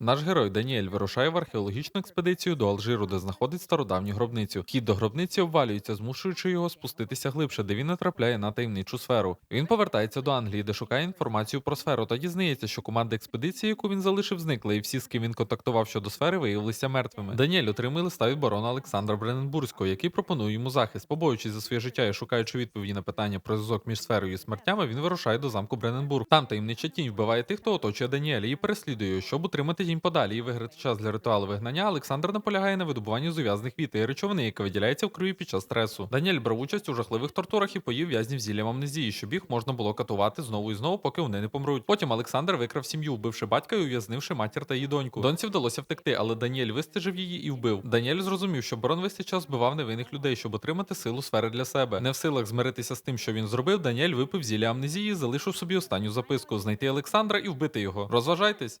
Наш герой Даніель вирушає в археологічну експедицію до Алжиру, де знаходить стародавню гробницю. Хід до гробниці обвалюється, змушуючи його спуститися глибше, де він натрапляє на таємничу сферу. Він повертається до Англії, де шукає інформацію про сферу, та дізнається, що команда експедиції, яку він залишив, зникла, і всі, з ким він контактував щодо сфери, виявилися мертвими. Даніель отримує листа від барона Олександра Брененбурзького, який пропонує йому захист. Побоюючись за своє життя і шукаючи відповіді на питання про зв'язок між сферою і смертями, він вирушає до замку Брененбург. Там таємнича тінь вбиває тих, хто оточує Даніеля, і переслідує, щоб утримати тінь подалі і виграти час для ритуалу вигнання. Олександр наполягає на видобуванні з ув'язних віти і речовини, яка виділяється в крові під час стресу. Даніель брав участь у жахливих тортурах і поїв в'язнів зіллям амнезії, щоб їх можна було катувати знову і знову, поки вони не помруть. Потім Олександр викрав сім'ю, вбивши батька і ув'язнивши матір та її доньку. Доньці вдалося втекти, але Даніель вистежив її і вбив. Даніель зрозумів, що барон весь час вбивав невинних людей, щоб отримати силу сфери для себе. Не в силах змиритися з тим, що він зробив. Даніель випив зілля амнезії, залишив собі останню записку: знайти Олександра і вбити його. Розважайтесь.